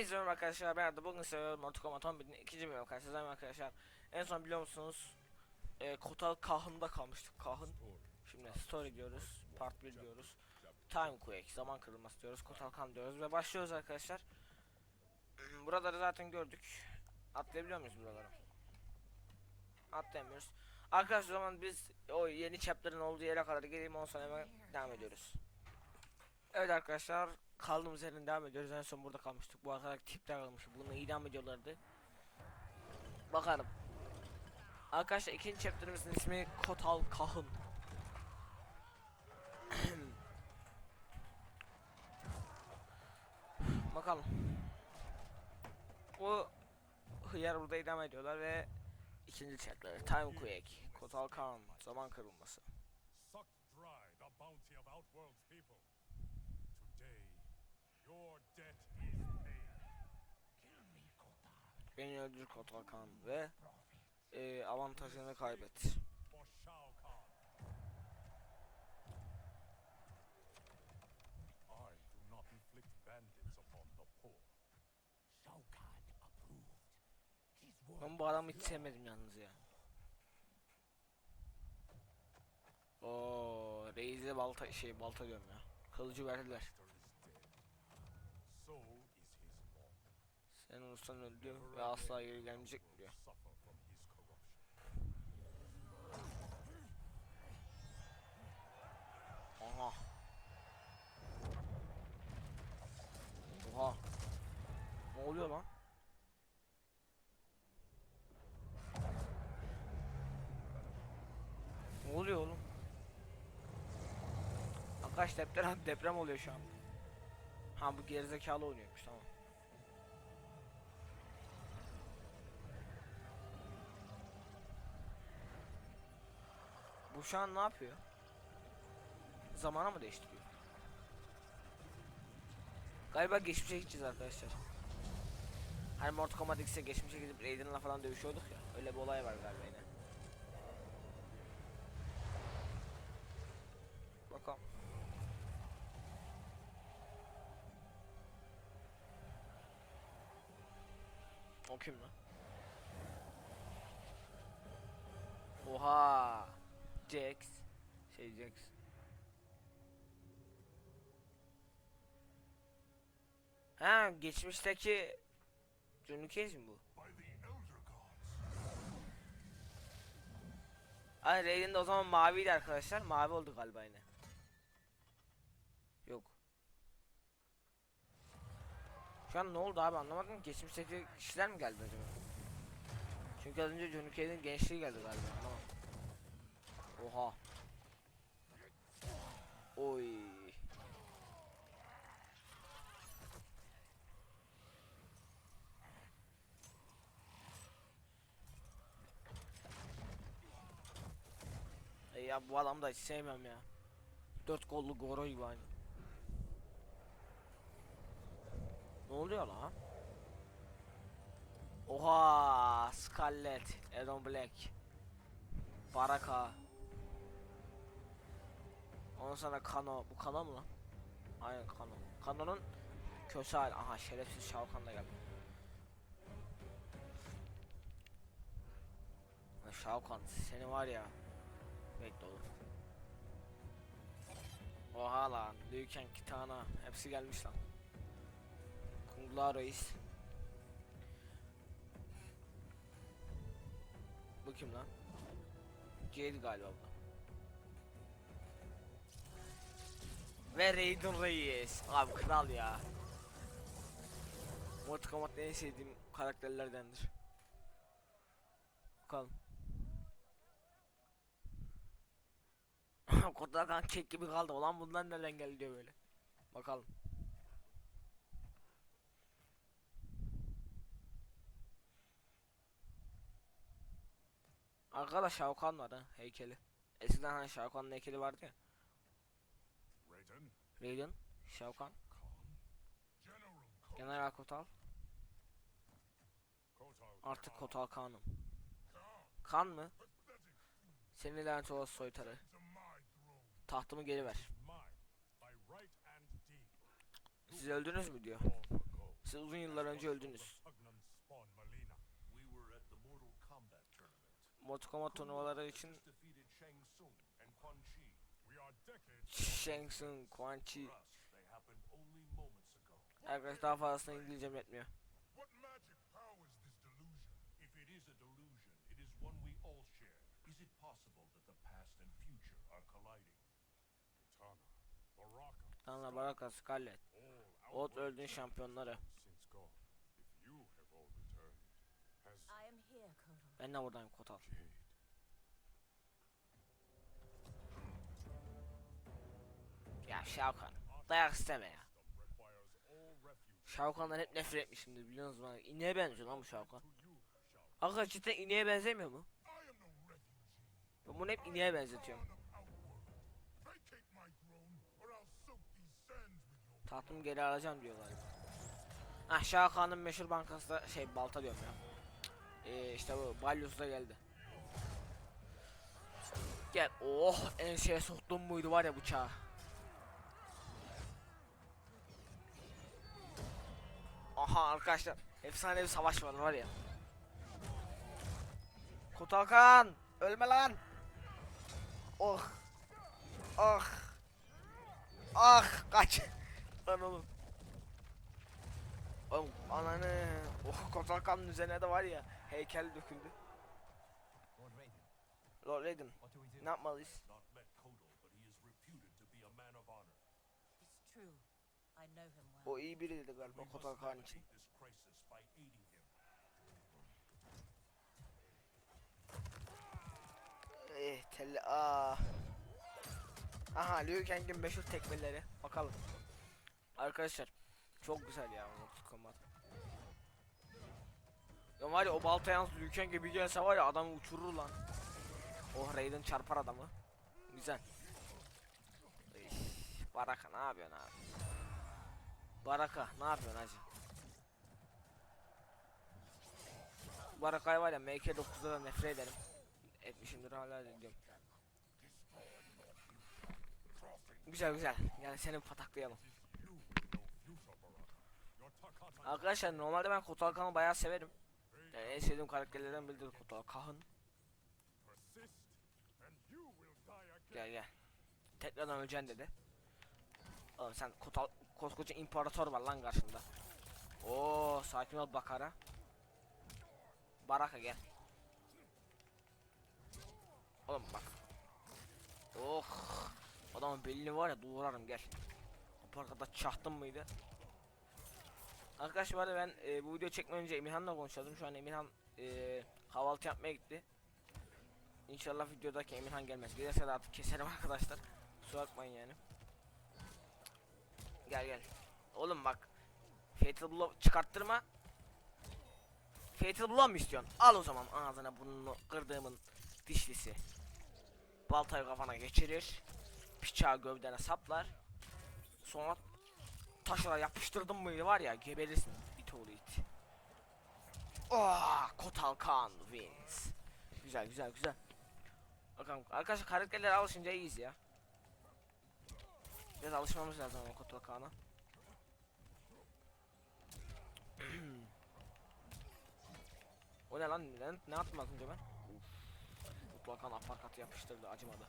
Hepinize merhaba arkadaşlar ben Arda. Bugün size Mortal Kombat 11'in ikinci bölümü karşınızdayım arkadaşlar. En son biliyor musunuz e, Kotal Kahın'da kalmıştık. Kahın Şimdi story diyoruz part 1 diyoruz. Time Quake zaman kırılması diyoruz Kotal Kahn diyoruz ve başlıyoruz arkadaşlar. Hmm, Buraları zaten gördük. Atlayabiliyor muyuz buraları Atlayamıyoruz. Arkadaşlar o zaman biz o yeni chapter'ın olduğu yere kadar geleyim ondan sonra hemen devam ediyoruz. Evet arkadaşlar kaldığımız yerden devam ediyoruz. En son burada kalmıştık. Bu arkadaş tipler kalmış. Bunu idam ediyorlardı. Bakalım. Arkadaşlar ikinci chapter'ımızın ismi Kotal Kahın. Bakalım. Bu hıyar burada idam ediyorlar ve ikinci chapter Time Quake Kotal Kahn zaman kırılması. Beni öldür Kotal Kahn ve e, avantajını kaybet. Ben bu adamı hiç sevmedim yalnız ya. Oo, Reis'e balta şey balta diyorum ya. Kılıcı verdiler. Senin ustan öldü ve asla geri gelmeyecek diyor. Aha. Oha. Ne oluyor lan? Ne oluyor oğlum? Arkadaş deprem deprem oluyor şu an. Ha bu gerizekalı oynuyormuş tamam. Bu şu an ne yapıyor? Zamana mı değiştiriyor? Galiba geçmişe gideceğiz arkadaşlar. Hani Mortal Kombat X'e geçmişe gidip Raiden'la falan dövüşüyorduk ya. Öyle bir olay var galiba yine. Bakalım. O kim lan? Oha! Jax. Şey Jax. Ha geçmişteki Johnny Cage mi bu? Ay Raiden de o zaman maviydi arkadaşlar. Mavi oldu galiba yine. Yok. Şu an ne oldu abi anlamadım. Geçmişteki kişiler mi geldi acaba? Çünkü az önce Johnny Cage'in gençliği geldi galiba. Anlamadım. Oha. Oy. E ya bu adamı da hiç sevmem ya. Dört kollu Goro gibi aynı. Ne oluyor lan? Oha! Scarlet, Aaron Black, Baraka. Ondan sonra Kano. Bu Kano mu lan? Aynen Kano. Kano'nun köse hali. Aha şerefsiz Şavkan da geldi. Lan Şavkan seni var ya. Bekle oğlum. Oha lan. Kang, Kitana. Hepsi gelmiş lan. Kung Lao Reis. Bu kim lan? Jade galiba bu. Ve Raiden Reis. Abi kral ya. Mortal Kombat'ta en sevdiğim karakterlerdendir. Bakalım. Kodakan kek gibi kaldı. Ulan bundan nereden geldi diyor böyle. Bakalım. Arkada Şavkan var ha heykeli. Eskiden hani Şavkan'ın heykeli vardı ya. Raiden, Şavkan, Khan, General Kotal, artık Kotal. Khan, Kan mı? Seni lanet olası soytarı. Tahtımı geri ver. Siz öldünüz mü diyor. Siz uzun yıllar önce öldünüz. Mortal Kombat turnuvaları için Just defeated Shang Tsung and Quan Chi. We are decades Shang Tsung, Quan Chi. For us, they happened only moments ago. Arkadaş daha fazlasını İngilizcem yetmiyor. What magic powers this delusion? If it is a delusion, it Ya Şavkan. Dayak isteme ya. refuge Şavkan'dan hep nefret etmişimdir biliyorsunuz bana. İneğe benziyor lan bu Shao. Arkadaş cidden ineğe benzemiyor mu? Ben bunu hep ineğe benzetiyorum. Tahtımı geri alacağım diyorlar. Ah Şavkan'ın meşhur bankası da şey balta diyorum ya. Ee, işte bu Balyos da geldi. Gel. Oh en şeye soktum muydu var ya bıçağı. Aha arkadaşlar efsane bir savaş var var ya. Kutalkan ölme lan. Oh. Ah. Ah kaç. Lan oğlum. Oğlum ananı. Oh Kutalkan'ın üzerine de var ya heykel döküldü. Lord Raiden, ne yapmalıyız? Not met Kotal, but he is reputed to be a man of honor. It's true. I know him well. O iyi biri dedi galiba Kutalkan navigate için. Eh telli aa. Aha Liu Kang'in meşhur tekmeleri. Bakalım. Arkadaşlar çok güzel ya Mortal Kombat. Ya var ya o balta yalnız Liu Kang'e bir gelse var ya adamı uçurur lan. Oh Raiden çarpar adamı. Güzel. Baraka ne yapıyorsun abi? Baraka ne yapıyorsun hacı? Baraka'yı var ya MK9'da da nefret ederim. Etmişimdir hala da ediyorum. Güzel güzel. Yani seni pataklayalım. Arkadaşlar normalde ben Kotal Khan'ı bayağı severim. Yani en sevdiğim karakterlerden biridir Kotal again. Gel gel. Tekrardan öleceksin dedi. Oğlum sen Kotal koskoca imparator var lan karşında. Oo sakin ol Bakara. Baraka gel. Oğlum bak. Oh. Adamın belini var ya doğrarım gel. Bu arkada çahtım mıydı? Arkadaşlar ben e, bu video çekmeden önce Emirhan'la konuşuyordum. Şu an Emirhan e, kahvaltı yapmaya gitti. İnşallah videodaki Emirhan gelmez. Gelirse de artık keserim arkadaşlar. Kusura bakmayın yani. Gel gel. Oğlum bak. Fatal Blow çıkarttırma. Fatal Blow mu istiyorsun? Al o zaman ağzına burnunu kırdığımın dişlisi. Baltayı kafana geçirir. Bıçağı gövdene saplar. Sonra taşla yapıştırdım mıydı var ya geberirsin it oğlu it. Oh, Kotal Khan wins. Güzel güzel güzel. Bakalım arkadaşlar karakterlere alışınca iyiyiz ya. Biraz alışmamız lazım ama Kotal Khan'a. o ne lan? Ne, ne yaptım az önce ben? Uf. Kotal Khan aparkatı yapıştırdı acımadı.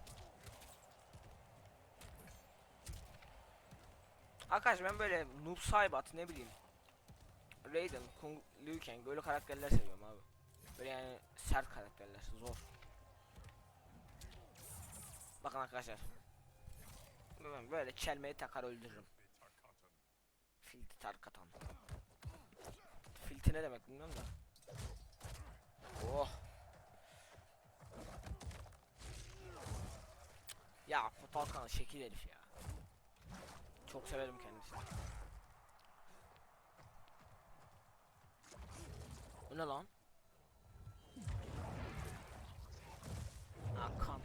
Arkadaşlar ben böyle Noob Saibot ne bileyim Raiden, Kung, Liu Kang böyle karakterler seviyorum abi. Böyle yani sert karakterler, zor. Bakın arkadaşlar. Ben böyle çelmeyi takar öldürürüm. Filti tarkatan. Filti ne demek bilmiyorum da. Oh. Ya Kotalkan şekil herif ya. Çok severim kendisini. Bu ne lan? Hakan.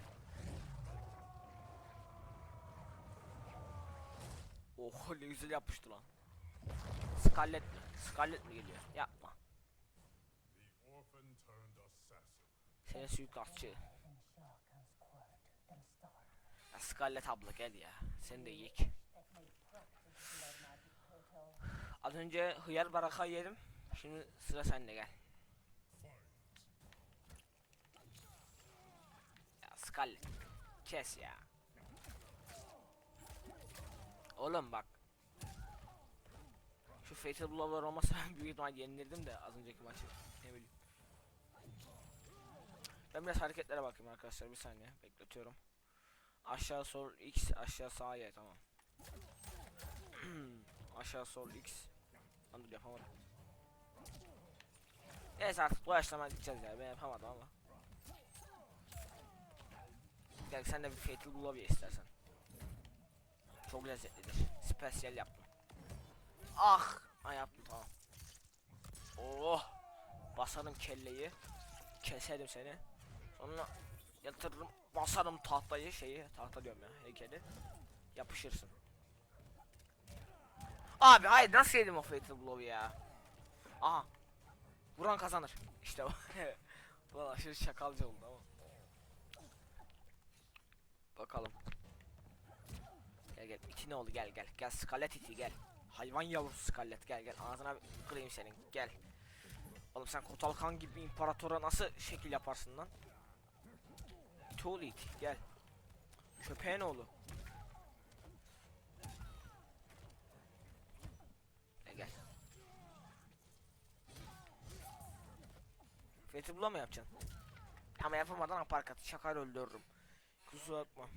Oh ne güzel yapmıştı lan. Scarlet mi? Scarlet mi geliyor? Yapma. Seni suikastçı. Ya Scarlet abla gel ya. Seni de yiyek. Az önce hıyar baraka yedim. Şimdi sıra sende gel. Ya Scarlet. Kes ya. Oğlum bak. Şu Fatal Blow'lar olmasa ben büyük ihtimal yenilirdim de az önceki maçı. Ne bileyim. Ben biraz hareketlere bakayım arkadaşlar bir saniye bekletiyorum. Aşağı sol X aşağı sağ Y tamam. aşağı sol X. Lan dur yapamadım. Neyse artık bu yaşlama gideceğiz ya ben yapamadım ama. Gel sen de bir Fatal Blow istersen. Çok lezzetlidir. Spesiyel yaptım. Ah! Ha yaptım tamam. Oh! Basarım kelleyi. Keserim seni. Sonra yatırırım. Basarım tahtayı şeyi. Tahta diyorum ya heykeli. Yapışırsın. Abi hayır nasıl yedim o Fatal Blow ya. Aha. Vuran kazanır. İşte o. Ulan aşırı şakalcı oldu ama. Bakalım. Gel gel iti ne oldu gel gel. Gel skalet iti gel. Hayvan yavrusu skalet gel gel. Ağzına kırayım senin gel. Oğlum sen Kotal Khan gibi imparatora nasıl şekil yaparsın lan? Tool it gel. Köpeğin oğlu. Gel gel. Fethi bula yapacaksın? Ama yapamadan aparkat şakayla öldürürüm. Kusura bakma.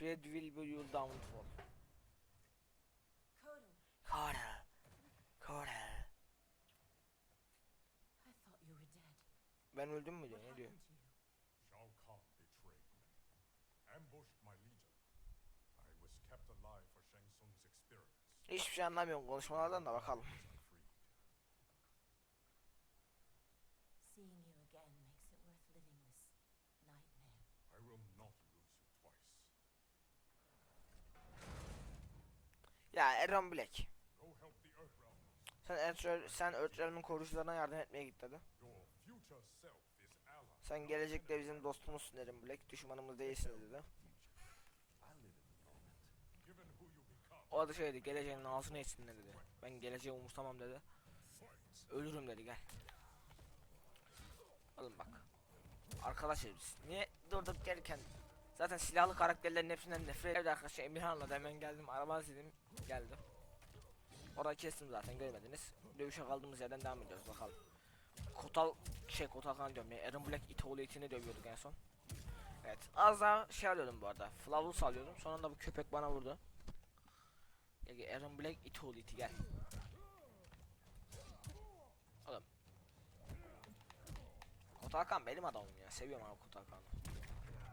Pred will be your downfall. Carter. Carter. I thought you were dead. Ben öldüm mü diyor ne diyor? Shao Kahn betrayed me, ambushed my legion. I was kept alive for Shang Tsung's experiments. Hiçbir şey anlamıyorum konuşmalardan da bakalım. I was freed. Seeing you again makes it worth living this nightmare. I will not lose you twice. Ya Aaron Black. Sen Earthrealm, sen Earthrealm'in koruyucularına yardım etmeye git dedi. Sen gelecekte bizim dostumuzsun Aaron Black. Düşmanımız değilsin dedi. O da şeydi geleceğin ağzını etsin dedi. Ben geleceği umursamam dedi. Ölürüm dedi gel. Oğlum bak. Arkadaşız biz. Niye durduk gelirken Zaten silahlı karakterlerin hepsinden nefret Evet arkadaşlar Emirhan'la da hemen geldim araba dedim geldi. Orada kestim zaten görmediniz. Dövüşe kaldığımız yerden devam ediyoruz bakalım. Kotal şey Kotal kan diyorum ya Aaron Black itoğlu itini dövüyorduk en son. Evet az daha şey alıyordum bu arada. Flavus alıyordum. Sonunda bu köpek bana vurdu. Gel gel Aaron Black itoğlu iti gel. Oğlum. Kotal kan benim adamım ya. Seviyorum abi Kotal kan'ı.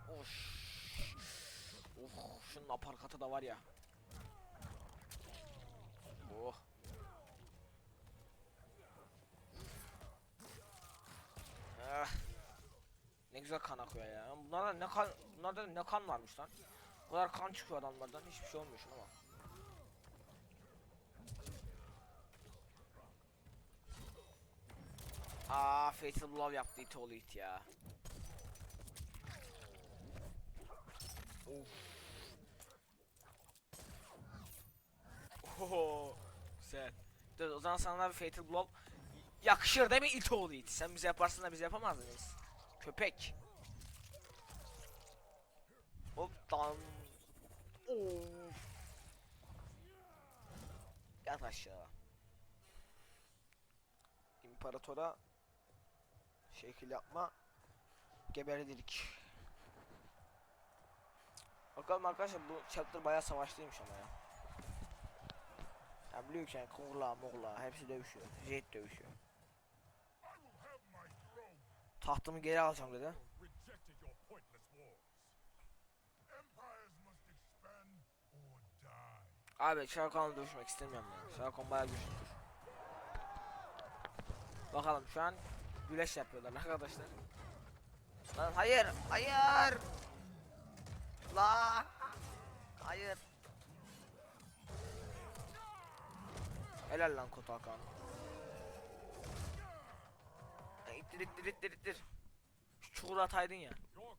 Of. Of şunun aparkatı da var ya. Oh. Ah. Ne güzel kan akıyor ya. Bunlarda ne kan bunlarda ne kan varmış lan. Bu kadar kan çıkıyor adamlardan hiçbir şey olmuyor bak. Aa Fatal Blow yaptı it oğlu it ya. Of. Oho. Güzel. Dur o zaman sana bir Fatal Blow yakışır değil mi it oğlu it? Sen bize yaparsın da biz yapamaz mıyız? Köpek. Hop tam. Of. Yat aşağı. İmparatora şekil yapma. Geberdilik. Bakalım arkadaşlar bu chapter bayağı savaşlıymış ama ya. Ya biliyor ki yani Kungla, Mogla hepsi dövüşüyor. Jet dövüşüyor. Tahtımı geri alacağım dedi. Abi Şarkon'la dövüşmek istemiyorum ya. Şarkon bayağı güçlüdür. Bakalım şu an güreş yapıyorlar arkadaşlar. Lan hayır, hayır. La. Hayır. Helal lan Kotu Hakan. İttir ittir ittir ittir. Şu çukur ataydın ya. People.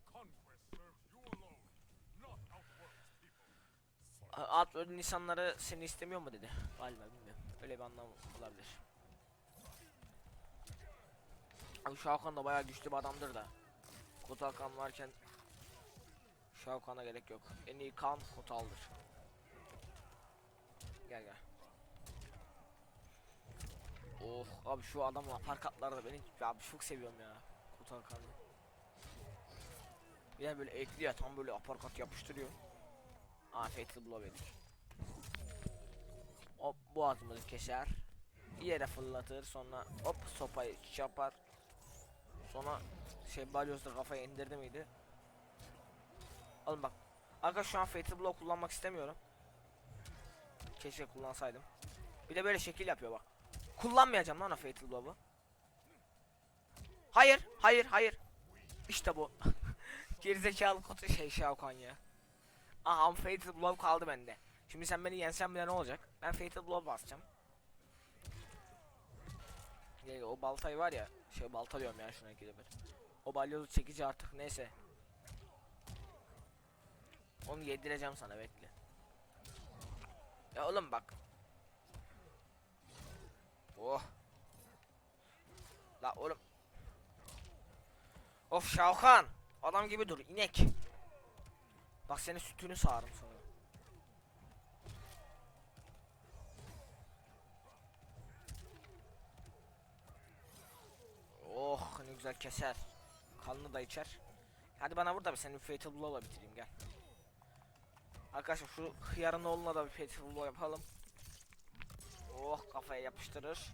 Outworld'ün insanları seni istemiyor mu dedi. Galiba bilmiyorum. Öyle bir anlam olabilir. Abi Shao Kahn da bayağı güçlü bir adamdır da. Kotal Kahn varken Shao Kahn'a gerek yok. En iyi kan Kotal'dır. Gel gel. Oh abi şu adamın aparkatları da beni abi çok seviyorum ya. Kotal Kahn'ı. Bir de böyle ekliyor tam böyle aparkat yapıştırıyor. Aa fatal blow yedik. Hop boğazımızı keser. Yere fırlatır sonra hop sopayı çapar. Sonra şey balyozda kafaya indirdi miydi? Alın bak. Arkadaş şu an fatal blow kullanmak istemiyorum. Keşke kullansaydım. Bir de böyle şekil yapıyor bak. Kullanmayacağım lan o fatal blow'u. Hayır, hayır, hayır. İşte bu. Gerizekalı kotu şey Shao Kahn ya. Aha Fatal Blow kaldı bende. Şimdi sen beni yensen bile ne olacak? Ben Fatal Blow basacağım. O baltayı var ya, şey balta diyorum ya şuna ikide bir. O balyozu çekici artık neyse. Onu yedireceğim sana bekle. Ya oğlum bak. Oh. La oğlum. Of Shao Kahn. Adam gibi dur inek. Bak senin sütünü sağarım sonra. Oh ne güzel keser. Kanını da içer. Hadi bana vur da bir senin Fatal Blow'la bitireyim gel. Arkadaşlar şu hıyarın oğluna da bir Blow yapalım. Oh kafaya yapıştırır.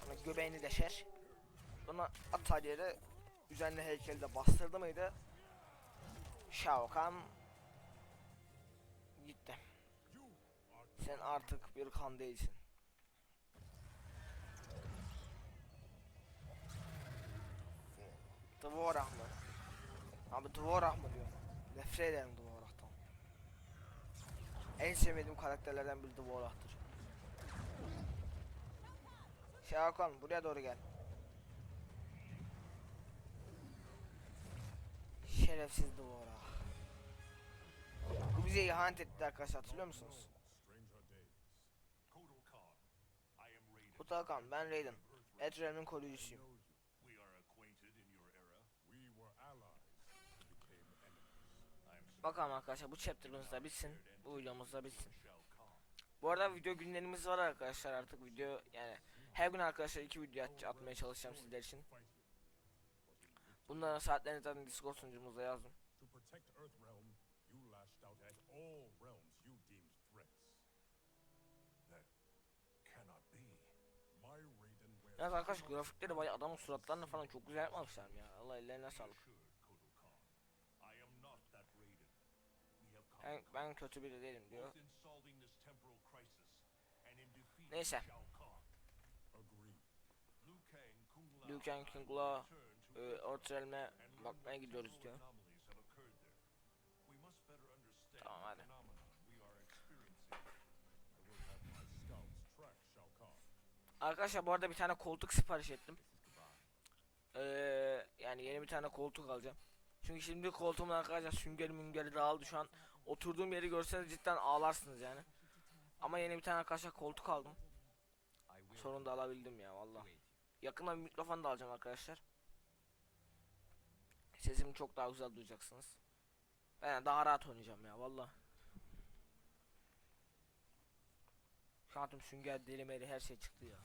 Sonra göbeğini deşer. Sonra atar üzerine heykelde bastırdı mıydı? Shao Kahn gitti. Sen artık bir kan değilsin. Dvorak mı? Abi Dvorak mı diyor. Nefret ederim Dvorak'tan. En sevmediğim karakterlerden biri Dvorak'tır. Shao Kahn buraya doğru gel. Şerefsiz Dvorak. Bu bize ihanet etti arkadaşlar hatırlıyor musunuz? Khan ben Raiden. Etrem'in koruyucusuyum. Bakalım arkadaşlar bu chapter'ımız da bitsin. Bu videomuz bitsin. Bu arada video günlerimiz var arkadaşlar artık video yani her gün arkadaşlar iki video at- atmaya çalışacağım sizler için. Bunların saatlerini zaten Discord sunucumuzda yazdım. Yalnız arkadaşlar grafikleri bayağı adamın suratlarını falan çok güzel yapmamışlar mı ya. Allah ellerine sağlık. Should, Kotal Khan. I am not that Raiden. We have come Ben, ben kötü biri değilim diyor. Neyse. Liu Kang, to e, learn bakmaya gidiyoruz diyor. Tamam, hadi. Arkadaşlar bu arada bir tane koltuk sipariş ettim. Ee, yani yeni bir tane koltuk alacağım. Çünkü şimdi koltuğumun arkadaşlar süngeri müngeri dağıldı şu an. Oturduğum yeri görseniz cidden ağlarsınız yani. Ama yeni bir tane arkadaşlar koltuk aldım. Sonunda alabildim ya valla. Yakında bir mikrofon da alacağım arkadaşlar. Sesimi çok daha güzel duyacaksınız. Ben daha rahat oynayacağım ya valla. Şu an tüm sünger deli meli her şey çıktı ya.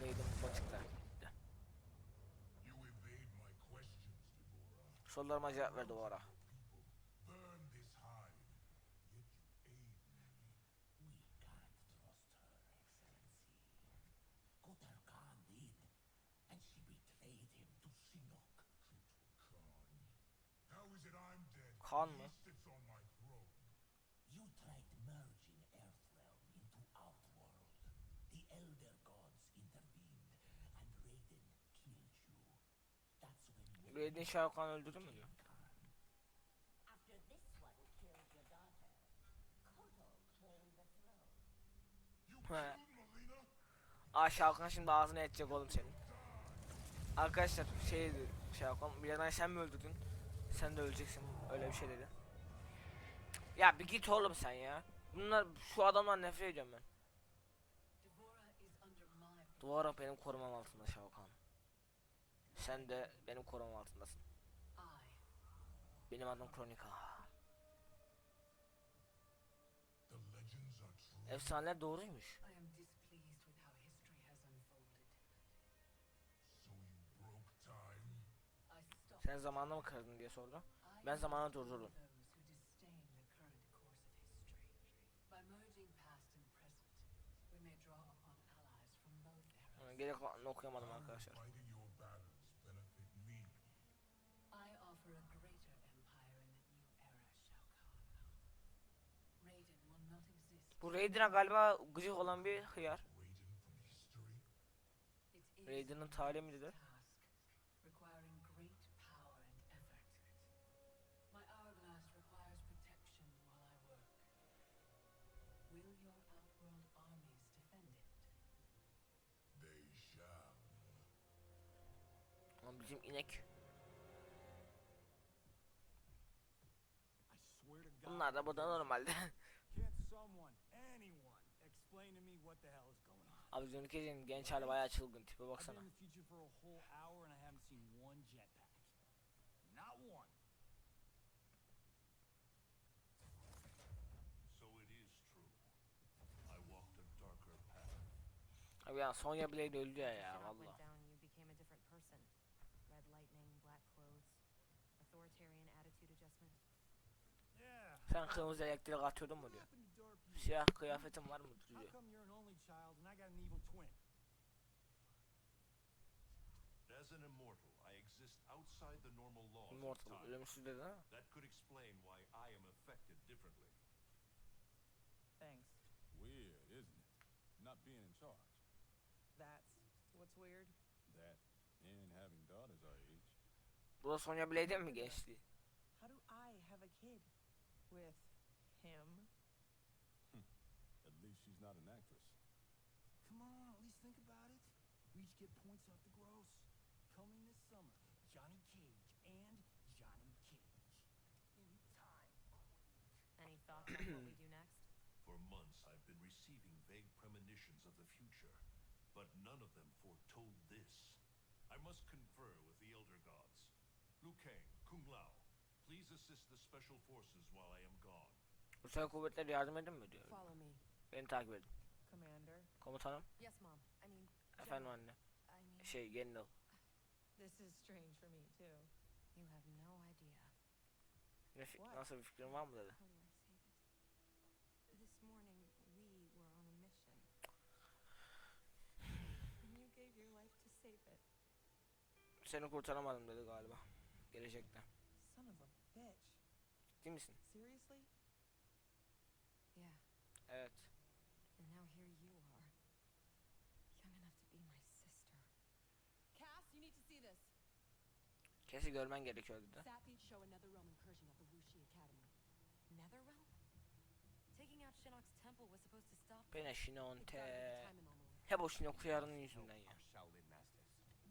Raiden bu How is it I'm dead? Khan mı? You tried merging Earthrealm into Outworld. The Elder Gods intervened, and Raiden killed you. That's when you Raiden Shao Kahn öldürdü mü diyor. He. Aa Shao Kahn şimdi ağzına edecek oğlum senin. Arkadaşlar şey dedi Shao Kahn bir yerden sen mi öldürdün? Sen de öleceksin öyle bir şey dedi. Ya bir git oğlum sen ya. Bunlar şu adamdan nefret ediyorum ben. Duvara benim korumam altında Şavkan. Sen de benim korumam altındasın. Benim adım Kronika. Efsaneler doğruymuş. Sen zamanını mı kırdın diye sordu. Ben zamanı durdurdum. Those who disdain I work. Will your outworld armies defend it? They shall. Ama bizim inek. Bunlar da burada normalde. Abi ülkenin genç hali bayağı çılgın tipe baksana. Abi ya Sonya Blade öldü ya ya valla. Sen kırmızı elektrik atıyordun mu diyor. Siyah kıyafetin var mı diyor. Child and I got an evil twin? As an immortal, I exist outside the normal laws Immortal of time. dedi ha. That could explain why I am affected differently. Thanks. Weird, isn't it? Not being in charge. That's what's weird. That and having daughters our age. Bu da Sonya Blade'in mi gençliği? How do I have a kid with must confer with the Elder Gods. Liu Kang, Kung Lao, please assist the Special Forces while I am gone. Ulusal kuvvetler yardım edin mi diyor. Follow me, Beni takip edin. Commander. Komutanım. Yes, Mom. I mean, Efendim anne. I mean, Şey Gendal. This is strange for me too. you have no idea. Ne fi- nasıl bir fikrin var mı dedi. Seni kurtaramadım dedi galiba. Gelecekte. Son of a bitch. Değil misin? Seriously? Yeah. Evet. And now here you are. Young enough to be my sister. Cass, you need to see this. Kesi görmen gerekiyor dedi. Sappy show another Roman incursion at the Wuxi Academy. Netherrealm? Taking out Shinnok's temple was supposed to stop Şinonte. time anomaly. Hep o kuyarının yüzünden ya.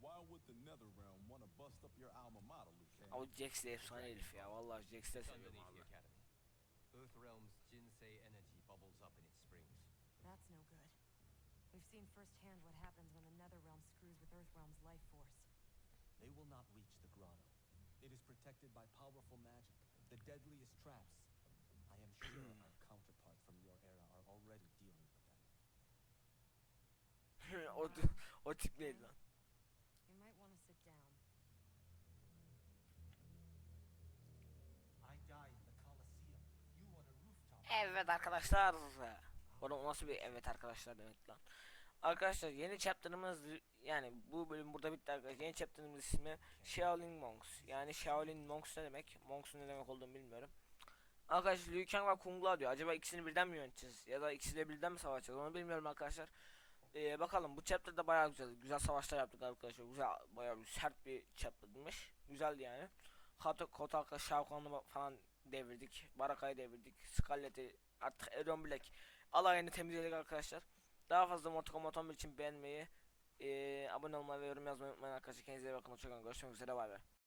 Why would the Netherrealm want to bust up your alma mater, Liu Kang? Ama Jax de efsane herif ya. Vallahi Jax de seviyorum abi. Earthrealm's Jinsei energy bubbles up in its springs. That's no good. We've seen firsthand what happens when the Netherrealm screws with Earthrealm's life force. They will not reach the grotto. It is protected by powerful magic, the deadliest traps. I am sure our counterparts from your era are already dealing with them. o, o tip neydi lan? Evet arkadaşlar. Oğlum nasıl bir evet arkadaşlar demek lan. Arkadaşlar yeni chapter'ımız yani bu bölüm burada bitti arkadaşlar. Yeni chapter'ımız ismi Shaolin Monks. Yani Shaolin Monks ne demek? Monks'un ne demek olduğunu bilmiyorum. Arkadaşlar Liu Kang ve Kung Lao diyor. Acaba ikisini birden mi yöneteceğiz? Ya da ikisiyle birden mi savaşacağız? Onu bilmiyorum arkadaşlar. Ee, bakalım bu chapter'da bayağı güzel. Güzel savaşlar yaptık arkadaşlar. Güzel bayağı bir sert bir chapter'mış. Güzeldi yani. Kato, Kotaka, Shao Kahn'ı falan devirdik. Baraka'yı devirdik. Scarlet'i artık Aaron Black alayını temizledik arkadaşlar. Daha fazla Mortal Kombat 11 için beğenmeyi, eee abone olmayı ve yorum yazmayı unutmayın arkadaşlar. Kendinize iyi bakın. Hoşçakalın. Görüşmek üzere. Bay bay.